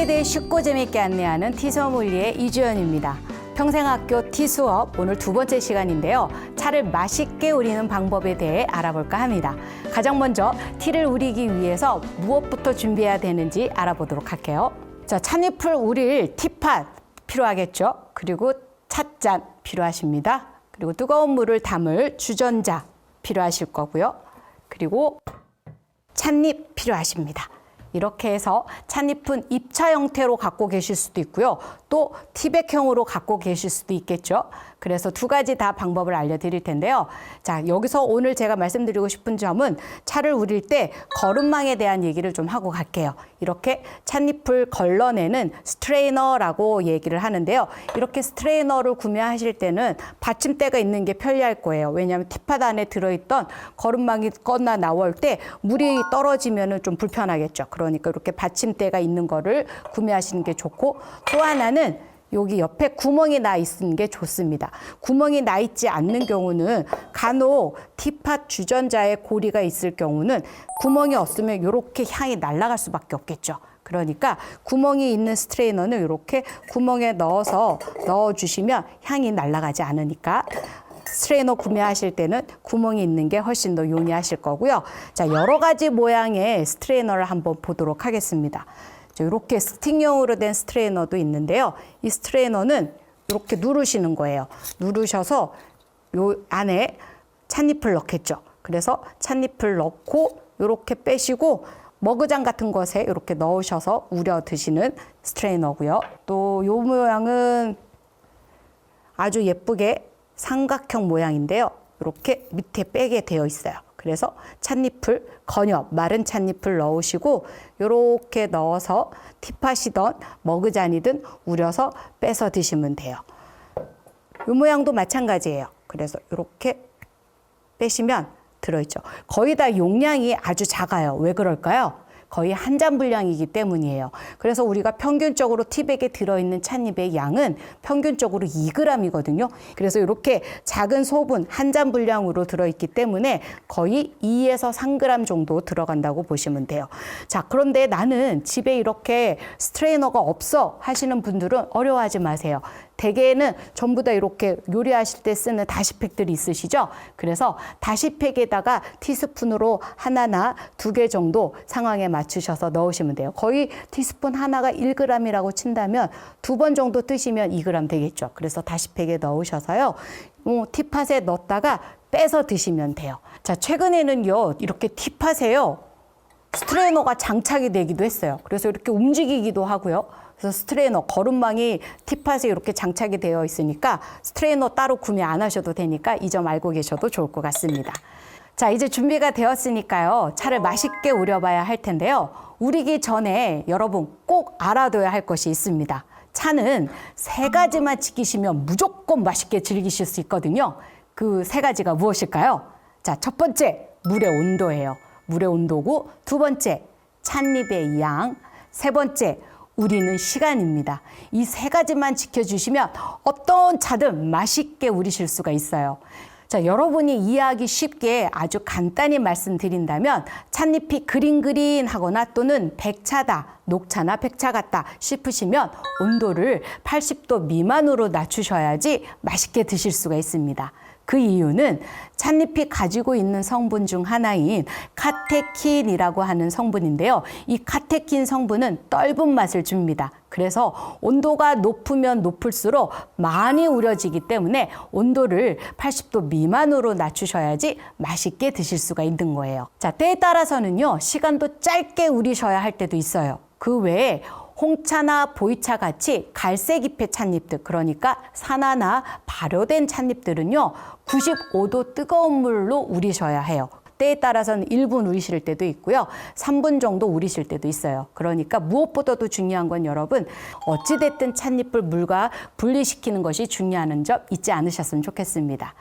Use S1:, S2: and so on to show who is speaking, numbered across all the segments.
S1: 티에 대해 쉽고 재밌게 안내하는 티서 물리의 이주연입니다. 평생학교 티 수업 오늘 두 번째 시간인데요. 차를 맛있게 우리는 방법에 대해 알아볼까 합니다. 가장 먼저 티를 우리기 위해서 무엇부터 준비해야 되는지 알아보도록 할게요. 자, 찻잎을 우릴 티팟 필요하겠죠. 그리고 찻잔 필요하십니다. 그리고 뜨거운 물을 담을 주전자 필요하실 거고요. 그리고 찻잎 필요하십니다. 이렇게 해서 찻잎은 입차 형태로 갖고 계실 수도 있고요. 또 티백형으로 갖고 계실 수도 있겠죠. 그래서 두 가지 다 방법을 알려드릴 텐데요. 자, 여기서 오늘 제가 말씀드리고 싶은 점은 차를 우릴 때 거름망에 대한 얘기를 좀 하고 갈게요. 이렇게 찻잎을 걸러내는 스트레이너라고 얘기를 하는데요. 이렇게 스트레이너를 구매하실 때는 받침대가 있는 게 편리할 거예요. 왜냐하면 티팟 안에 들어있던 거름망이 꺼나 나올 때 물이 떨어지면 좀 불편하겠죠. 그러니까 이렇게 받침대가 있는 거를 구매하시는 게 좋고 또 하나는 여기 옆에 구멍이 나 있는 게 좋습니다. 구멍이 나 있지 않는 경우는 간혹 티팟 주전자에 고리가 있을 경우는 구멍이 없으면 이렇게 향이 날아갈 수밖에 없겠죠. 그러니까 구멍이 있는 스트레이너는 이렇게 구멍에 넣어서 넣어주시면 향이 날아가지 않으니까 스트레이너 구매하실 때는 구멍이 있는 게 훨씬 더 용이하실 거고요. 자, 여러 가지 모양의 스트레이너를 한번 보도록 하겠습니다. 자, 이렇게 스틱용으로 된 스트레이너도 있는데요. 이 스트레이너는 이렇게 누르시는 거예요. 누르셔서 요 안에 찻잎을 넣겠죠. 그래서 찻잎을 넣고 이렇게 빼시고 머그잔 같은 것에 이렇게 넣으셔서 우려 드시는 스트레이너고요. 또 요 모양은 아주 예쁘게 삼각형 모양인데요. 이렇게 밑에 빼게 되어 있어요. 그래서 찻잎을 건엽 마른 찻잎을 넣으시고 이렇게 넣어서 티팟이든 머그잔이든 우려서 빼서 드시면 돼요. 이 모양도 마찬가지예요. 그래서 이렇게 빼시면 들어있죠. 거의 다 용량이 아주 작아요. 왜 그럴까요? 거의 한 잔 분량이기 때문이에요. 그래서 우리가 평균적으로 티백에 들어있는 찻잎의 양은 평균적으로 2g이거든요. 그래서 이렇게 작은 소분 한 잔 분량으로 들어있기 때문에 거의 2에서 3g 정도 들어간다고 보시면 돼요. 자, 그런데 나는 집에 이렇게 스트레이너가 없어 하시는 분들은 어려워하지 마세요. 대개는 전부 다 이렇게 요리하실 때 쓰는 다시팩들이 있으시죠? 그래서 다시팩에다가 티스푼으로 하나나 두 개 정도 상황에 맞추셔서 넣으시면 돼요. 거의 티스푼 하나가 1g이라고 친다면 두 번 정도 뜨시면 2g 되겠죠. 그래서 다시팩에 넣으셔서요. 어, 티팟에 넣었다가 빼서 드시면 돼요. 자, 최근에는요. 이렇게 티팟에요. 스트레이너가 장착이 되기도 했어요. 그래서 이렇게 움직이기도 하고요. 그래서 스트레이너 거름망이 티팟에 이렇게 장착이 되어 있으니까 스트레이너 따로 구매 안 하셔도 되니까 이 점 알고 계셔도 좋을 것 같습니다. 자, 이제 준비가 되었으니까요. 차를 맛있게 우려봐야 할 텐데요. 우리기 전에 여러분 꼭 알아둬야 할 것이 있습니다. 차는 세 가지만 지키시면 무조건 맛있게 즐기실 수 있거든요. 그 세 가지가 무엇일까요? 자, 첫 번째, 물의 온도예요. 물의 온도고, 두 번째, 찻잎의 양, 세 번째, 우리는 시간입니다. 이 세 가지만 지켜주시면 어떤 차든 맛있게 우리실 수가 있어요. 자, 여러분이 이해하기 쉽게 아주 간단히 말씀드린다면 찻잎이 그린그린 하거나 또는 백차다, 녹차나 백차 같다 싶으시면 온도를 80도 미만으로 낮추셔야지 맛있게 드실 수가 있습니다. 그 이유는 찻잎이 가지고 있는 성분 중 하나인 카테킨이라고 하는 성분인데요. 이 카테킨 성분은 떫은 맛을 줍니다. 그래서 온도가 높으면 높을수록 많이 우려지기 때문에 온도를 80도 미만으로 낮추셔야지 맛있게 드실 수가 있는 거예요. 자, 때에 따라서는요, 시간도 짧게 우리셔야 할 때도 있어요. 그 외에 홍차나 보이차 같이 갈색 잎의 찻잎들 그러니까 산화나 발효된 찻잎들은요 95도 뜨거운 물로 우리셔야 해요. 때에 따라서는 1분 우리실 때도 있고요. 3분 정도 우리실 때도 있어요. 그러니까 무엇보다도 중요한 건 여러분 어찌됐든 찻잎을 물과 분리시키는 것이 중요한 점 잊지 않으셨으면 좋겠습니다.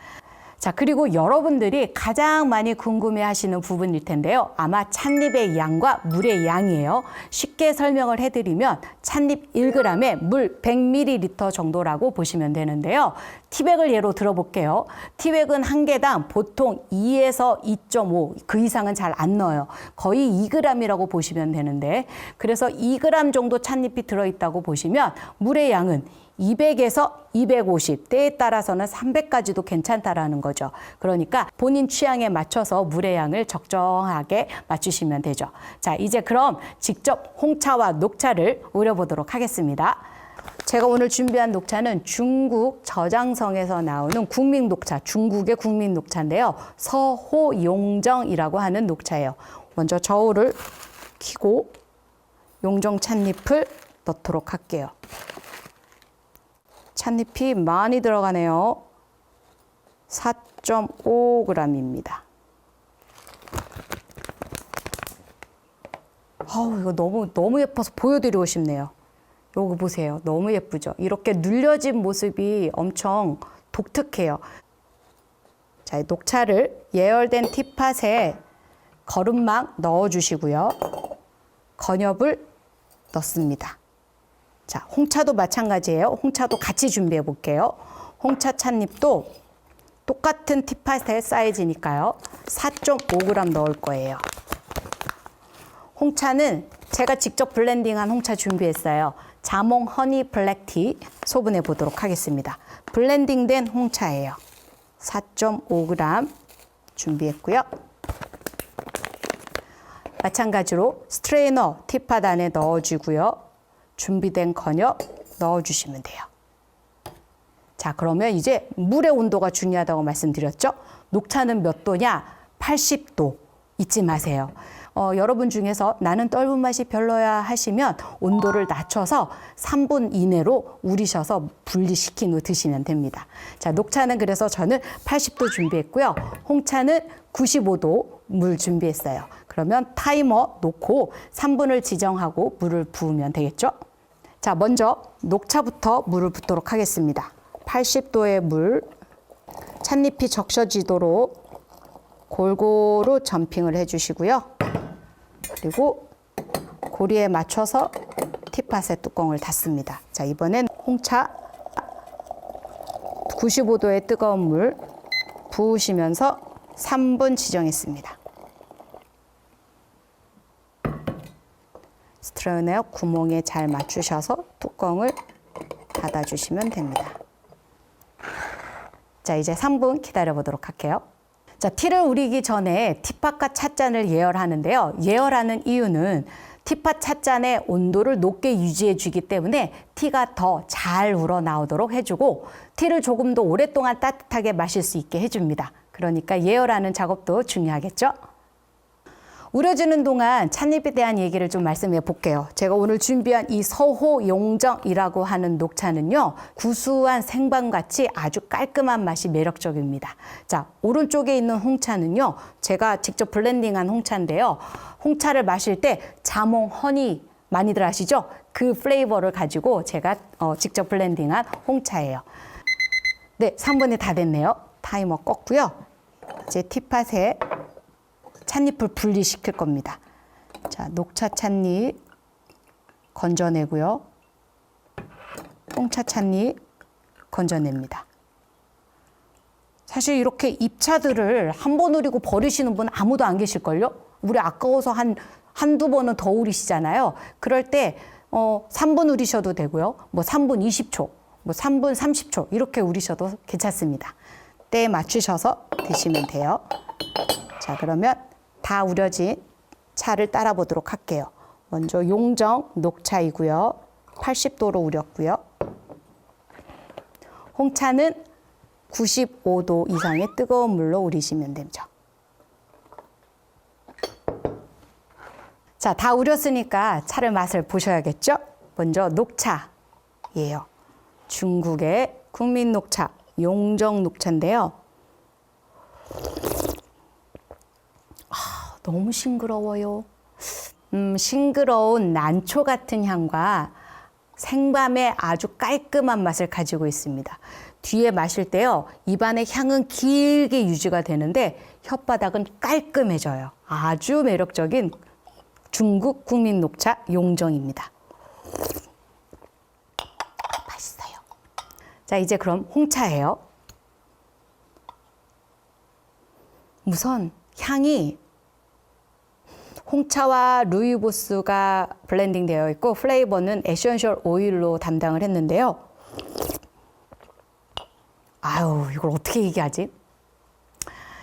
S1: 자, 그리고 여러분들이 가장 많이 궁금해 하시는 부분일 텐데요. 아마 찻잎의 양과 물의 양이에요. 쉽게 설명을 해드리면 찻잎 1g에 물 100ml 정도라고 보시면 되는데요. 티백을 예로 들어볼게요. 티백은 한 개당 보통 2에서 2.5, 그 이상은 잘 안 넣어요. 거의 2g이라고 보시면 되는데, 그래서 2g 정도 찻잎이 들어있다고 보시면 물의 양은 200에서 250, 때에 따라서는 300까지도 괜찮다라는 거죠. 그러니까 본인 취향에 맞춰서 물의 양을 적정하게 맞추시면 되죠. 자, 이제 그럼 직접 홍차와 녹차를 우려보도록 하겠습니다. 제가 오늘 준비한 녹차는 중국 저장성에서 나오는 국민 녹차, 중국의 국민 녹차인데요. 서호용정이라고 하는 녹차예요. 먼저 저울을 켜고 용정 찻잎을 넣도록 할게요. 찻잎이 많이 들어가네요. 4.5g입니다. 아우, 이거 너무, 너무 예뻐서 보여드리고 싶네요. 요거 보세요. 너무 예쁘죠? 이렇게 눌려진 모습이 엄청 독특해요. 자, 이 녹차를 예열된 티팟에 거름망 넣어주시고요. 건엽을 넣습니다. 자, 홍차도 마찬가지예요. 홍차도 같이 준비해 볼게요. 홍차 찻잎도 똑같은 티팟의 사이즈니까요. 4.5g 넣을 거예요. 홍차는 제가 직접 블렌딩한 홍차 준비했어요. 자몽 허니 블랙티 소분해 보도록 하겠습니다. 블렌딩된 홍차예요. 4.5g 준비했고요. 마찬가지로 스트레이너 티팟 안에 넣어주고요. 준비된 건엽 넣어주시면 돼요. 자, 그러면 이제 물의 온도가 중요하다고 말씀드렸죠? 녹차는 몇 도냐? 80도. 잊지 마세요. 어, 여러분 중에서 나는 떫은 맛이 별로야 하시면 온도를 낮춰서 3분 이내로 우리셔서 분리시킨 후 드시면 됩니다. 자, 녹차는 그래서 저는 80도 준비했고요. 홍차는 95도 물 준비했어요. 그러면 타이머 놓고 3분을 지정하고 물을 부으면 되겠죠? 자, 먼저 녹차부터 물을 붓도록 하겠습니다. 80도의 물, 찻잎이 적셔지도록 골고루 점핑을 해주시고요. 그리고 고리에 맞춰서 티팟의 뚜껑을 닫습니다. 자, 이번엔 홍차 95도의 뜨거운 물 부으시면서 3분 지정했습니다. 스트레이너 구멍에 잘 맞추셔서 뚜껑을 닫아주시면 됩니다. 자, 이제 3분 기다려 보도록 할게요. 자, 티를 우리기 전에 티팟과 찻잔을 예열하는데요. 예열하는 이유는 티팟 찻잔의 온도를 높게 유지해 주기 때문에 티가 더 잘 우러나오도록 해주고 티를 조금 더 오랫동안 따뜻하게 마실 수 있게 해줍니다. 그러니까 예열하는 작업도 중요하겠죠? 우려주는 동안 찻잎에 대한 얘기를 좀 말씀해 볼게요. 제가 오늘 준비한 이 서호 용정이라고 하는 녹차는요, 구수한 생방같이 아주 깔끔한 맛이 매력적입니다. 자, 오른쪽에 있는 홍차는요, 제가 직접 블렌딩한 홍차인데요. 홍차를 마실 때 자몽 허니 많이들 아시죠? 그 플레이버를 가지고 제가 어, 직접 블렌딩한 홍차예요. 네, 3분이 다 됐네요. 타이머 껐고요. 이제 티팟에 찻잎을 분리시킬 겁니다. 자, 녹차 찻잎 건져내고요. 홍차 찻잎 건져냅니다. 사실 이렇게 잎차들을 한 번 우리고 버리시는 분 아무도 안 계실걸요? 우리 아까워서 한, 한두 번은 더 우리시잖아요. 그럴 때, 어, 3분 우리셔도 되고요. 뭐 3분 20초, 뭐 3분 30초, 이렇게 우리셔도 괜찮습니다. 때에 맞추셔서 드시면 돼요. 자, 그러면 다 우려진 차를 따라 보도록 할게요. 먼저 용정 녹차이고요. 80도로 우렸고요. 홍차는 95도 이상의 뜨거운 물로 우리시면 되죠. 자, 다 우렸으니까 차를 맛을 보셔야겠죠? 먼저 녹차예요. 중국의 국민 녹차, 용정 녹차인데요. 너무 싱그러워요. 음, 싱그러운 난초 같은 향과 생밤의 아주 깔끔한 맛을 가지고 있습니다. 뒤에 마실 때요. 입안의 향은 길게 유지가 되는데 혓바닥은 깔끔해져요. 아주 매력적인 중국 국민 녹차 용정입니다. 맛있어요. 자, 이제 그럼 홍차예요. 우선 향이 홍차와 루이보스가 블렌딩 되어 있고 플레이버는 에센셜 오일로 담당을 했는데요. 아유, 이걸 어떻게 얘기하지?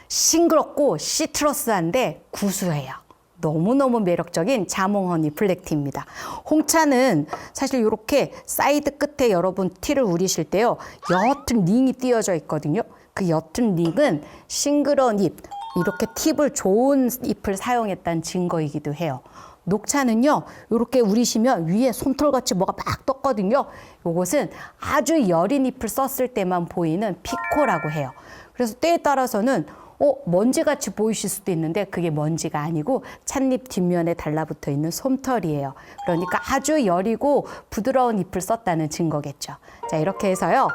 S1: 싱그럽고 시트러스한데 구수해요. 너무너무 매력적인 자몽허니 블랙티입니다. 홍차는 사실 이렇게 사이드 끝에 여러분 티를 우리실 때요. 옅은 링이 띄어져 있거든요. 그 옅은 링은 싱그러운 잎, 이렇게 팁을 좋은 잎을 사용했다는 증거이기도 해요. 녹차는요, 이렇게 우리시면 위에 솜털같이 뭐가 막 떴거든요. 이것은 아주 여린 잎을 썼을 때만 보이는 피코라고 해요. 그래서 때에 따라서는 어, 먼지같이 보이실 수도 있는데 그게 먼지가 아니고 찻잎 뒷면에 달라붙어 있는 솜털이에요. 그러니까 아주 여리고 부드러운 잎을 썼다는 증거겠죠. 자, 이렇게 해서요.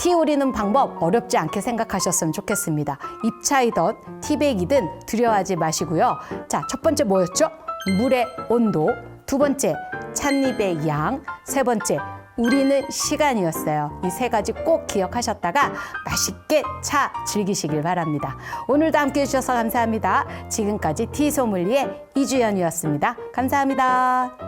S1: 티 우리는 방법 어렵지 않게 생각하셨으면 좋겠습니다. 입차이든 티백이든 두려워하지 마시고요. 자, 첫 번째 뭐였죠? 물의 온도. 두 번째, 찻잎의 양. 세 번째, 우리는 시간이었어요. 이 세 가지 꼭 기억하셨다가 맛있게 차 즐기시길 바랍니다. 오늘도 함께 해주셔서 감사합니다. 지금까지 티소믈리의 이주연이었습니다. 감사합니다.